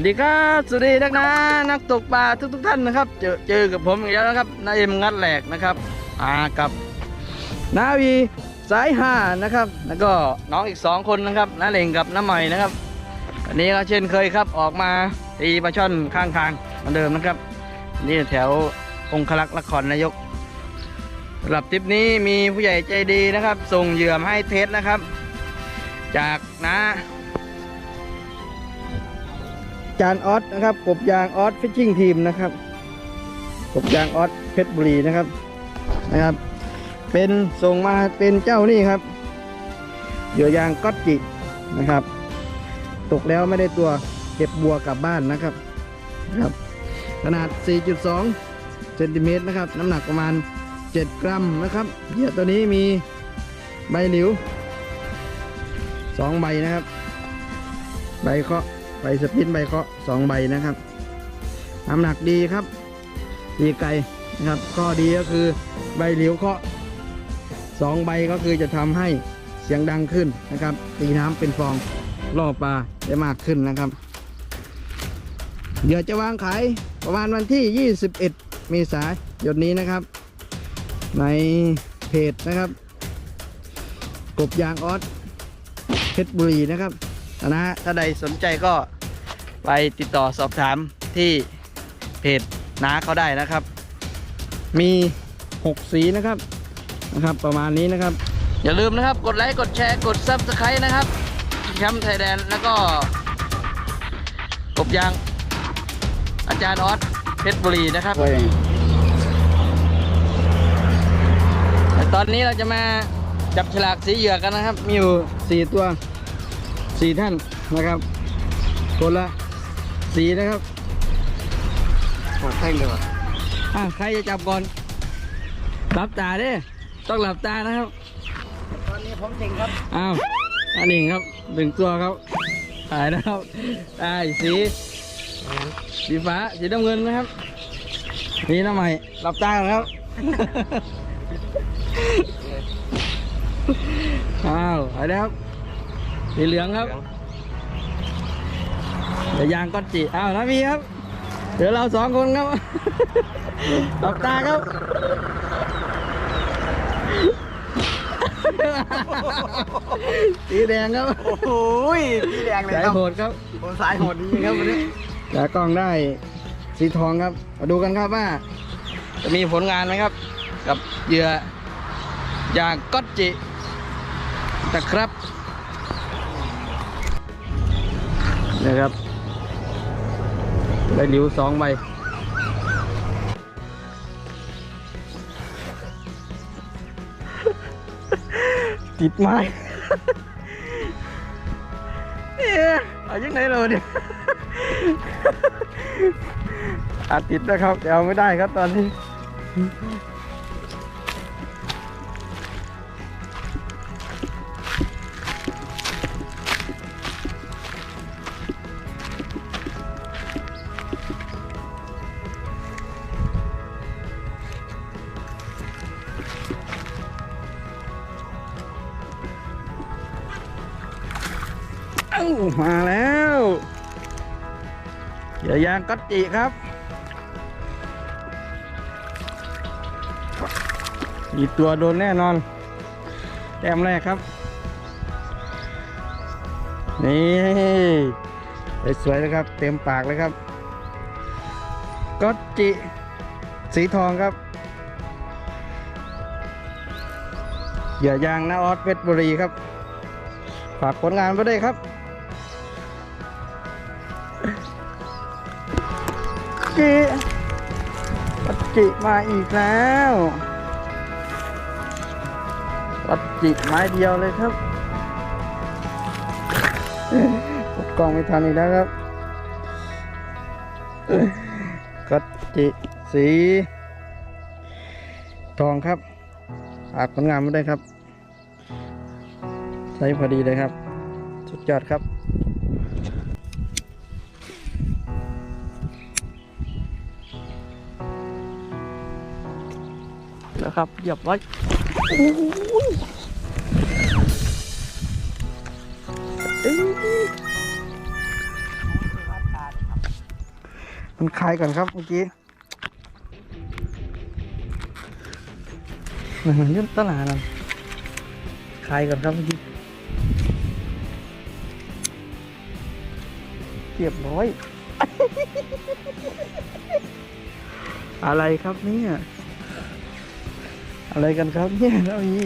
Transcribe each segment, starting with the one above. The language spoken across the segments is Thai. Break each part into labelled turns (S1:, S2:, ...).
S1: วัสดีครับสวัสดีนักนะนักตกปลาทุกทุกๆท่านนะครับ เจอเจอกับผมอีกแล้วนะครับนายเอ็มงัดแหลกนะครับอ่ากับนาวีสายห้านะครับ แล้วก็น้องอีกสองคนนะครับน้าเล่งกับน้าใหม่นะครับอันนี้ก็เช่นเคยครับออกมาตีปลาช่อนข้างทางเหมือนเดิมนะครับ นี่แถวองคลักษ์นครนายกสำหรับทริปนี้มีผู้ใหญ่ใจดีนะครับ ส่งเหยื่อมาให้เทสนะครับ จากน้า จานออสนะครับ กบยางออสฟิชชิ่งทีมนะครับ กบยางออสเพชรบุรีนะครับนะครับ เป็นส่งมาเป็นเจ้านี่ครับเหยื่อยางก๊อตจินะครับ ตกแล้วไม่ได้ตัวเก็บบัวกลับบ้านนะครับนะครับ ขนาด 4.2เซนติเมตรนะครับ น้ำหนักประมาณ 7 กรัมนะครับเหยื่อตัวนี้มีใบหลิว 2 ใบนะครับ ใบเคาะ ใบสปินใบเคาะสองใบนะครับน้ำหนักดีครับดีไกลนะครับข้อดีก็คือใบเหลียวเคาะสองใบก็คือจะทำให้เสียงดังขึ้นนะครับ ตีน้ำเป็นฟองล่อปลาได้มากขึ้นนะครับ เดี๋ยวจะวางขายประมาณวันที่ 21 เมษายนนี้นะครับ ในเพจนะครับ กบยางออสเพชรบุรีนะครับ นะฮะถ้าใดสนใจก็ไปติดต่อสอบถามที่เพจน้าเขาได้นะครับ มี 6 สีนะครับนะครับ ประมาณนี้นะครับ อย่าลืมนะครับ กดไลค์กดแชร์กด Subscribe นะครับแชมป์ไทยแลนด์แล้วก็กบยางอาจารย์ออสเพชรบุรีนะครับแต่ตอนนี้เราจะมาจับฉลากสีเหยื่อกันนะครับ มีอยู่ 4 ตัว สี่ท่านนะครับคนละสีนะครับ
S2: หอดแท่งเลยว่ะ
S1: อะใครจะจับก่อนหลับตาเด้ต้องหลับตานะครับ
S2: ตอนนี้ผมจริงครับ
S1: อ้าวอันนี้ครับหนึ่งตัวครับหายนะครับได้สีสีฟ้าสีน้ำเงินนะครับ นี่น้ำใหม่หลับตาก่อนครับอ้าวหายแล้วครับ สีเหลืองครับเดี๋ยวยางก้อนจีอ้าวนะพี่ครับ เดี๋ยวเราสองคนครับหลับตาครับสีแดงครับ
S2: โอ้โหพี่แดงเลย
S1: สาย
S2: ครับ
S1: โหดครับ
S2: ผมสายโหดจริงๆครับวันนี้
S1: แต่กล้องได้สีทองครับ มาดูกันครับว่า จะมีผลงานไหมครับ กับเหยื่อยางก้อนจินะครับ นะครับ ได้หลิวสองใบติดไม้เอ๊ะเอายังไงเราเนี่ยอาจติดนะครับแต่เอาไม่ได้ครับตอนนี้ มาแล้วอย่ายางกัดจิครับอีตัวโดนแน่นอน แต้มแรกครับ นี่สวยๆเลยครับ เต็มปากเลยครับกัดจิ สีทองครับเหยื่อยางนาออสเพชรบุรีครับ ฝากผลงานไว้ด้วยครับ จิปัจจิมาอีกแล้วปัจจิไม้เดียวเลยครับกดกล้องไม่ทันอีกแล้วครับกัจจิสี ทองครับฝากผลงานไว้ด้ครับ ใช้พอดีเลยครับ สุดยอดครับ แล้วครับเหยียบไว้มันคลายก่อนครับเมื่อกี้เหมือนยุ่ตลาดนะคลายก่อนครับเมื่อกี้เรียบร้อย อะไรครับเนี่ย อะไรกันครับเนี่ยเราอี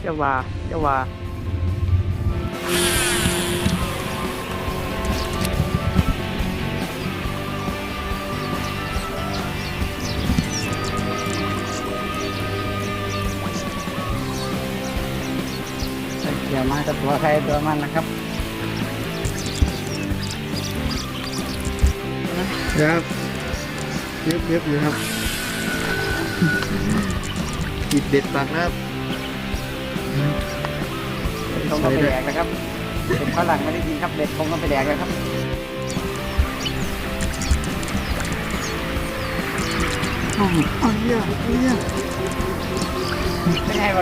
S1: เจ้าว่าเจ้าว่า
S2: เกี่ยวมากับตัวใครตัวมันนะครับ
S1: ครับเย็บเย็บอยู่ครับจิตเด็ดปากนะครับ
S2: คงก็ไปแดกนะครับเป็นฝรั่งไม่ได้กินครับเด็ดคงก็ไปแดกเลยครับ
S1: อ้าวอ้าวเหี้ยเหี้ย
S2: ไม่ให้ไป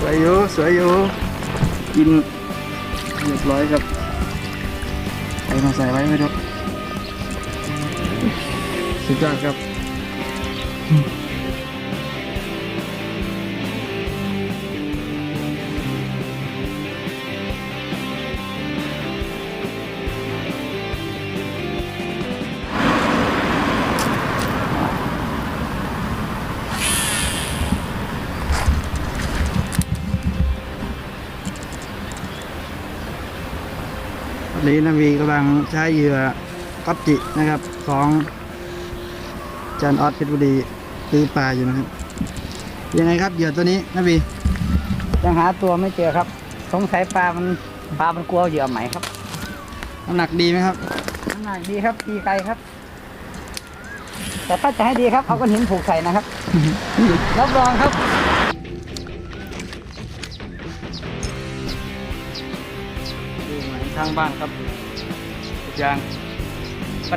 S1: สวยอยู่สวยอยู่กินเรียบร้อยครับใส่มาใส่ไว้ไม่รู้สุดยอดครับ วันนี้นาวีกำลังใช้เหยื่อกัปจินะครับ ของอาจานออสเพชรบุรีตื้อปลาอยู่นะครับ ยังไงครับเหยื่อตัวนี้นาวี
S2: ยังหาตัวไม่เจอครับ สงสัยปลามันปลามันกลัวเหยื่อไหมครับ
S1: น้ำหนักดีไหมครับ
S2: น้ำหนักดีครับตีไกลครับ แต่ถ้าจะให้ดีครับเอาก้อนหินผูกใส่นะครับรับรองครับา
S1: งบ้านครับยางกั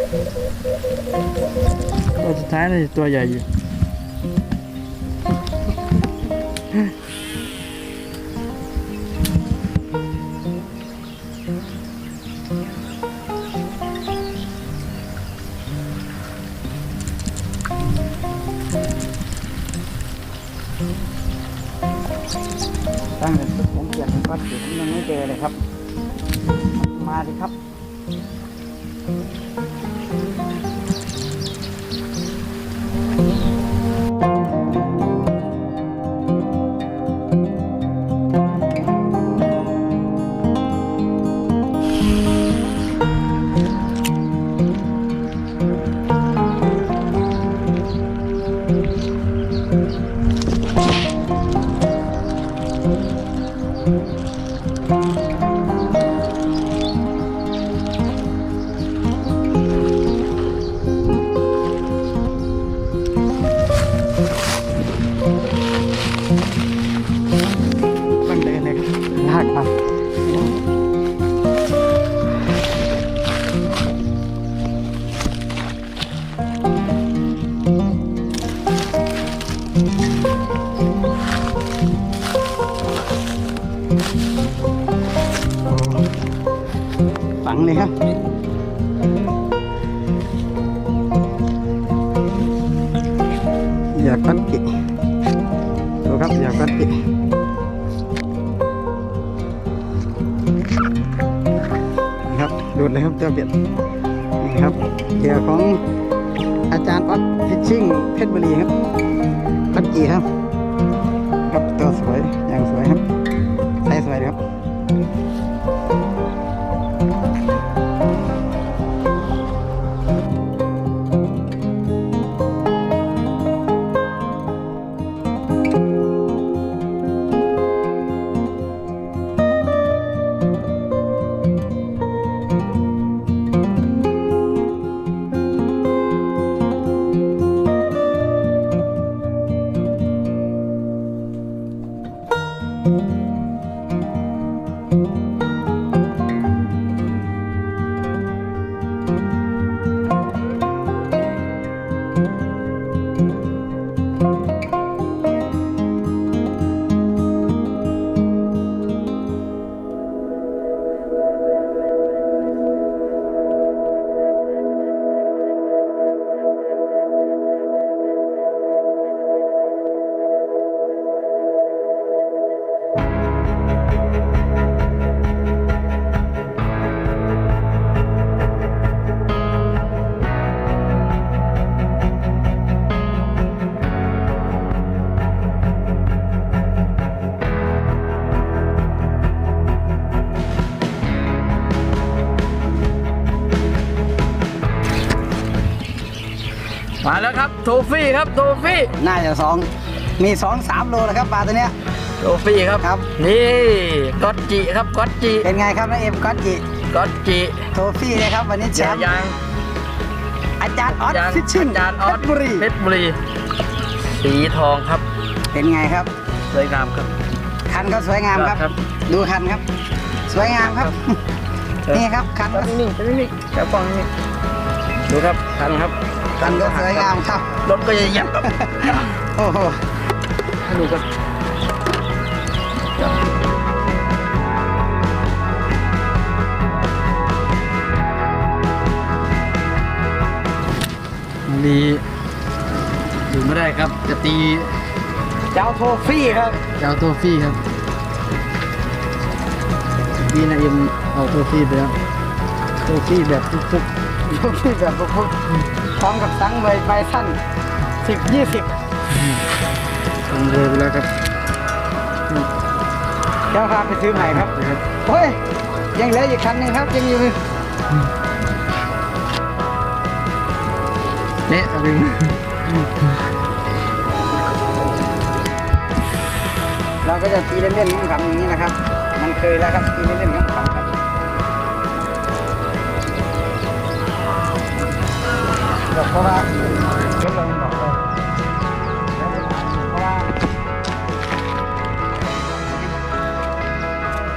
S1: ปจิม้น่าจะตัวใหญ่อยู่
S2: ตั้งแต่ผมเปลี่ยนเป็นก๊อตอยู่ผมยังไม่เจอเลยครับ มาดิครับ ครับอย่ากกัดกินะครับดูดเลยครับเจ้าเบียดนี่ครับเหยื่อของอาจารย์ออสฟิชชิ่งเพชรบุรีครับกันกี่ครับ
S1: มาแล้วครับโทฟี่ครับโทฟี่
S2: น่าจะสองมีสองสามโลแล้วครับปลาตัวเนี้ย
S1: โทฟี่ครับ
S2: ครับ
S1: นี่ก๊อตจิครับก๊อตจิ
S2: เป็นไงครับน้าเอ็มก๊อตจิ
S1: ก๊อตจิ
S2: โทฟี่เลยครับวันนี้แช
S1: ยาม
S2: ป์
S1: ยาง
S2: อาจารย์ออส
S1: ยาง
S2: ฟิชชิ่ง
S1: อาจารย์ออส
S2: เพชรบุรี
S1: เพชรบุรี สีทองครับ
S2: เป็นไงครับ
S1: สวยงามครับ
S2: คันก็สวยงามครับ
S1: ครับ
S2: ดูคันครับ สวยงามครับ นี่ครับคัน
S1: ครับนิ่งๆนิ่งๆแค่ฟังนิ่งดูครับคันครับ
S2: คันก็สวยงามครับ
S1: รถก็จะยับครับ
S2: โอ้โห
S1: ให้ดูกันดีอยู่ไม่ได้ครับ จะตี
S2: เจ้าโทฟี่ครับ
S1: จะเอาตัวฟี่ครับดีนะเอ็มเอาตัวฟี่ไปแล้วตัวฟี่แบบทุก
S2: โทฟี่แบบพวกพร้อมกับสังใบใบสั้นสิบยี่สิบ
S1: ๆทำเลยไปแล้วครับ
S2: เจ้าพาไปซื้อใหม่ครับ
S1: นะครับ
S2: เฮ้ยยังเหลืออีกคันหนึ่งครับยังอยู่
S1: เนี่ยเอาไป
S2: เราก็จะตีเล่นๆขำๆอย่างนี้นะครับ มันเคยแล้วครับตีเล่นๆ ขำๆครับบเพราะว่าชดลงบอกเลยเพราะว่า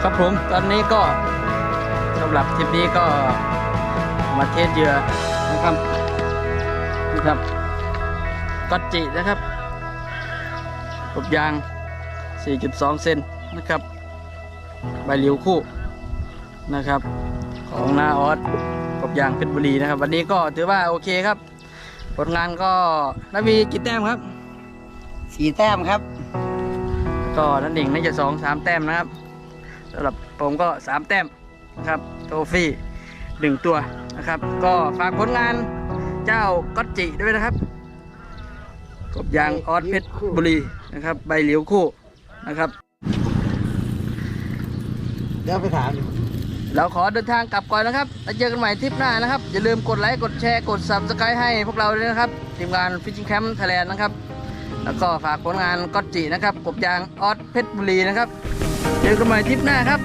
S1: ครับผมตอนนี้ก็สำหรับทริปนี้ก็มาเทสเยือนะครับนะครับก็อตจินะครับกบยาง 4.2 เซนนะครับ ใบเหลียวคู่นะครับ ของนาออส กบยางเพชรบุรีนะครับ วันนี้ก็ถือว่าโอเคครับ ผลงานก็นาวีกี่แต้มครับ
S2: สีแต้มครับ
S1: ก็นั่นเองน่าจะสองสามแต้มนะครับสำหรับผมก็สามแต้มนะครับโทฟี่หนึ่งตัวนะครับ ก็ฝากผลงานเจ้าก็อตจิด้วยนะครับกบยางออสเพชรบุรีนะครับ ใบเหลียวคู่นะครับ
S2: เดี๋ยวไปถาม
S1: เราขอเดินทางกลับก่อนนะครับแล้วเจอกันใหม่ทริปหน้านะครับ อย่าลืมกดไลค์ กดแชร์ กด subscribe ให้พวกเราด้วยนะครับ ทีมงาน Fishing Camp Thailand นะครับ แล้วก็ฝากผลงานก็อตจินะครับ กบยางออสเพชรบุรีนะครับ เจอกันใหม่ทริปหน้าครับ